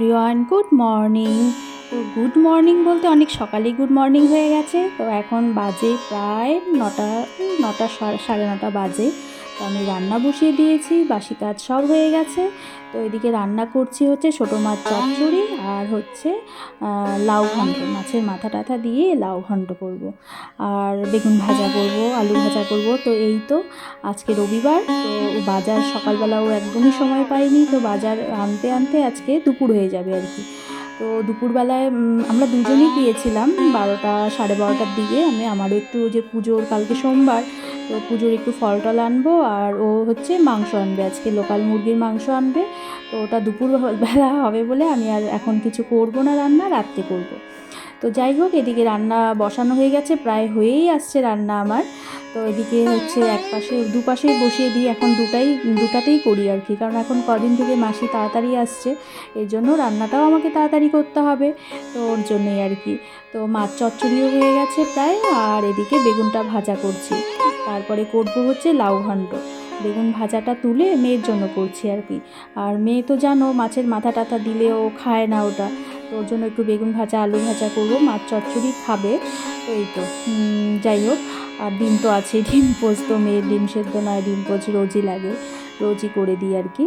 Everyone good morning good morning বলতে অনেক সকালেই গুড মর্নিং হয়ে গেছে। তো এখন বাজে প্রায় নটা নটা সাড়ে নটা বাজে। তো আমি রান্না বসিয়ে দিয়েছি, বাসি কাজ সব হয়ে গেছে। তো এদিকে রান্না করছি হচ্ছে ছোটো মাছ চচ্চড়ি আর হচ্ছে লাউ ঘন্ট, মাছের মাথা টাথা দিয়ে লাউ ঘন্ট করব। আর বেগুন ভাজা করব, আলু ভাজা করব, তো এই তো আজকে রবিবার। তো বাজার সকালবেলাও একদমই সময় পাইনি, তো বাজার আনতে আনতে আজকে দুপুর হয়ে যাবে আর কি। তো দুপুরবেলায় আমরা দুজনেই গিয়েছিলাম বারোটা সাড়ে বারোটার দিকে। আমি, আমারও একটু যে পুজোর, কালকে সোমবার তো পুজোর একটু ফল টল আনব আর ও হচ্ছে মাংস আনবে। আজকে লোকাল মুরগির মাংস আনবে। তো ওটা দুপুর বেলা হবে বলে আমি আর এখন কিছু করব না রান্না, রাত্রে করব। তো যাই হোক, এদিকে রান্না বসানো হয়ে গেছে, প্রায় হয়েই আসছে রান্না আমার। তো এদিকে হচ্ছে এক পাশে দুপাশেই বসিয়ে দিই। এখন দুটাই, দুটাতেই করি আর কি। কারণ এখন কদিন থেকে মাসি তাড়াতাড়ি আসছে। এর জন্য রান্নাটাও আমাকে তাড়াতাড়ি করতে হবে। তো ওর জন্যই আর কি। তো মাছ চচ্চড়িও হয়ে গেছে প্রায়। আর এদিকে বেগুনটা ভাজা করছি। তারপরে করব হচ্ছে লাউ ঘন্ট বেগুন ভাজাটা তুলে মেয়ের জন্য করছি আর কি। আর মেয়ে তো জানো, মাছের মাথা টাথা দিলে ও খায় না ওটা। তো ওর জন্য একটু বেগুন ভাজা, আলু ভাজা করব, মাছ চচ্চড়ি খাবে। তো এই তো যাই হোক। আর ডিম তো আছে, ডিম পোস্ত, মেয়ের ডিম সেদ্ধ নয়, ডিম পোচ রোজই লাগে। রোজই করে দিই আর কি।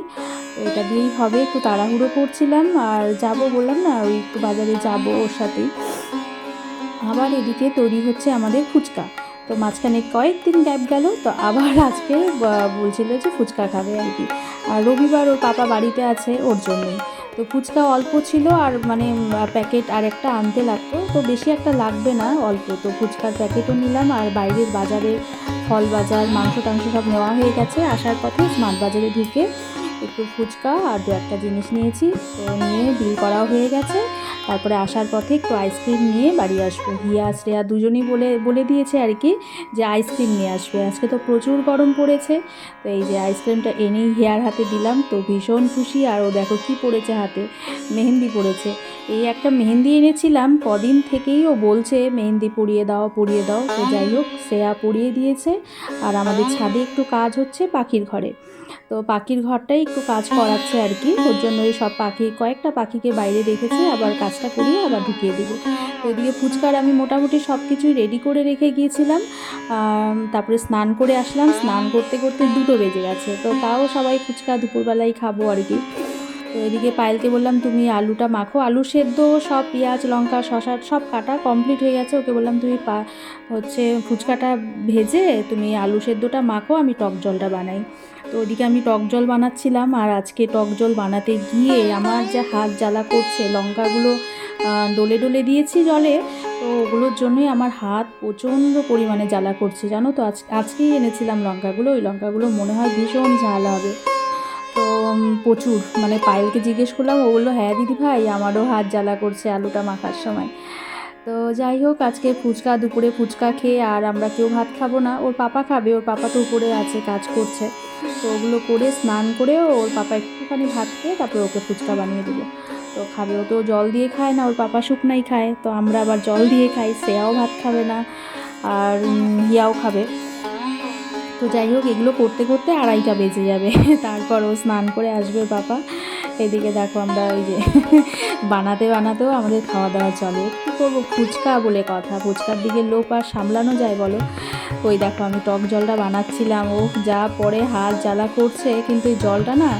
এটা দিয়েই হবে, একটু তাড়াহুড়ো করছিলাম আর যাব বললাম না, ওই একটু বাজারে যাব ওর সাথেই। আবার এদিকে তৈরি হচ্ছে আমাদের ফুচকা। তো মাঝখানে কয়েকদিন গ্যাপ গেল, তো আবার আজকে বলছিল যে ফুচকা খাবে আর কি। আর রবিবার ওর পাপা বাড়িতে আছে ওর জন্যই। তো ফুচকা অল্প ছিল আর মানে প্যাকেট আর একটা আনতে লাগতো, তো বেশি একটা লাগবে না অল্প। তো ফুচকার প্যাকেটও নিলাম আর বাইরের বাজারে ফল বাজার, মাংস টাংস সব নেওয়া হয়ে গেছে। আসার পথে স্মার্ট বাজারে ঢুকে একটু ফুচকা আর দু একটা জিনিস নিয়েছি, তো নিয়ে বিল করাও হয়ে গেছে। তারপরে আসার পথে একটু আইসক্রিম নিয়ে বাড়ি আসব। হিয়া, শ্রেয়া দুজনেই বলে বলে দিয়েছে আর কি যে আইসক্রিম নিয়ে আসবে। আজকে তো প্রচুর গরম পড়েছে, তো এই যে আইসক্রিমটা এনেই হেয়ার হাতে দিলাম, তো ভীষণ খুশি। আর ও দেখো কি পড়েছে হাতে, মেহেন্দি পড়েছে। এই একটা মেহেন্দি এনেছিলাম, কদিন থেকেই ও বলছে, মেহেন্দি পরিয়ে দাও পরিয়ে দাও। তো যাই হোক, শ্রেয়া পরিয়ে দিয়েছে। আর আমাদের ছাদে একটু কাজ হচ্ছে পাখির ঘরে। তো পাখির ঘরটাই একটু কাজ করাচ্ছে আর কি। ওর জন্য ওই সব পাখি, কয়েকটা পাখিকে বাইরে রেখেছে, আবার কাজটা করিয়ে আবার ঢুকিয়ে দেবো। তো এদিকে ফুচকার আমি মোটামুটি সব কিছুই রেডি করে রেখে গিয়েছিলাম। তারপরে স্নান করে আসলাম। স্নান করতে করতে দুটো বেজে গেছে। তো তাও সবাই ফুচকা দুপুরবেলায় খাব আর কি। তো এদিকে পায়েলকে বললাম, তুমি আলুটা মাখো। আলু সেদ্ধ, সব পেঁয়াজ, লঙ্কা শশা সব কাটা কমপ্লিট হয়ে গেছে। ওকে বললাম, তুমি পা, হচ্ছে ফুচকাটা ভেজে তুমি আলু সেদ্ধটা মাখো, আমি টক জলটা বানাই। তো ওদিকে আমি টক জল বানাচ্ছিলাম, আর আজকে টক জল বানাতে গিয়ে আমার যে হাত জ্বালা করছে, লঙ্কাগুলো ডলে ডলে দিয়েছি জলে, তো ওগুলোর জন্যই আমার হাত প্রচণ্ড পরিমাণে জ্বালা করছে, জানো তো? আজ, আজকেই এনেছিলাম লঙ্কাগুলো, ওই লঙ্কাগুলো মনে হয় ভীষণ ঝাল হবে। প্রচুর। মানে পায়েলকে জিজ্ঞেস করলাম, ও বলল হ্যাঁ দিদি ভাই, আমারও হাত জ্বালা করছে আলুটা মাখার সময়। তো যাই হোক, আজকে ফুচকা, দুপুরে ফুচকা খেয়ে আর আমরা কেউ ভাত খাব না। ওর পাপা খাবে, ওর পাপা তো উপরে আছে, কাজ করছে। তো ওগুলো করে স্নান করে ওর পাপা একটুখানি ভাত খেয়ে তারপরে ওকে ফুচকা বানিয়ে দেবো। তো খাবে, ও তো জল দিয়ে খায় না, ওর পাপা শুকনাই খায়। তো আমরা আবার জল দিয়ে খাই শ্রেয়াও ভাত খাবে না, আর হিয়াও খাবে। তো যাই হোক, এগুলো করতে করতে আড়াইটা বেজে যাবে। তারপর ও স্নান করে আসবে বাবা এদিকে দেখো আমরা ওই যে বানাতে বানাতেও আমাদের খাওয়া দাওয়া চলে। কী করব ফুচকা বলে কথা। ফুচকার দিকে লোক আর সামলানো যায় বলো? ওই দেখো আমি টক জলটা বানাচ্ছিলাম। ও যা পরে হাত জ্বালা করছে। কিন্তু এই জলটা না,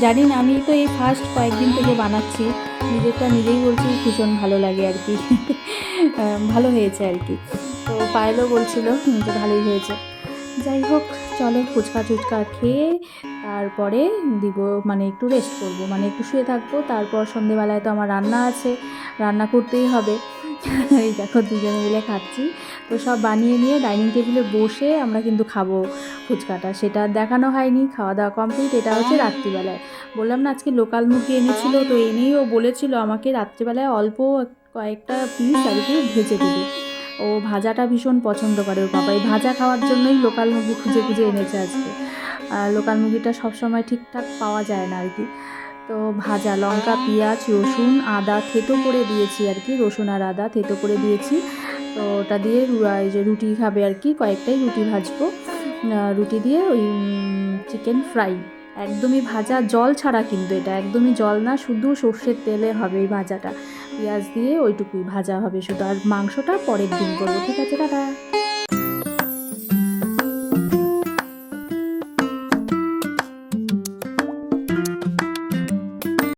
জানি না, আমি তো এই ফার্স্ট কয়েকদিন থেকে বানাচ্ছি। নিজেরটা নিজেই বলছি, ভীষণ ভালো লাগে আর কি। ভালো হয়েছে আর কি। তো পায়েলও বলছিল যে ভালোই হয়েছে। যাই হোক, চলো ফুচকা টুচকা খেয়ে তারপরে দিব মানে একটু রেস্ট করব। মানে একটু শুয়ে থাকব, তারপর সন্ধেবেলায় তো আমার রান্না আছে, রান্না করতেই হবে। এই দেখো দুজনে মিলে খাচ্ছি। তো সব বানিয়ে নিয়ে ডাইনিং টেবিলে বসে আমরা কিন্তু খাব ফুচকাটা। সেটা দেখানো হয়নি, খাওয়া দাওয়া কমপ্লিট এটা হচ্ছে রাত্রিবেলায়। বললাম না, আজকে লোকাল মুরগি এনেছিল, তো এনেই ও বলেছিল আমাকে রাত্রিবেলায় অল্প কয়েকটা পিস আর কি ভেজে দিবি। ও ভাজাটা ভীষণ পছন্দ করে ওর বাবা। এই ভাজা খাওয়ার জন্যই লোকাল মুরগি খুঁজে খুঁজে এনেছে আজকে। আর লোকাল মুরগিটা সবসময় ঠিকঠাক পাওয়া যায় না আর কি। তো ভাজা লঙ্কা, পেঁয়াজ, রসুন, আদা থেতো করে দিয়েছি আর কি। রসুন আর আদা থেতো করে দিয়েছি। তো ওটা দিয়ে এই যে রুটি খাবে আর কি, কয়েকটাই রুটি ভাজবো। রুটি দিয়ে ওই চিকেন ফ্রাই একদমই ভাজা জল ছাড়া কিন্তু এটা। একদমই জল না, শুধু সর্ষের তেলে হবে এই ভাজাটা। পেঁয়াজ দিয়ে ওইটুকুই ভাজা হবে শুধু। আর মাংসটা পরের দিন করব ঠিক আছে দাদা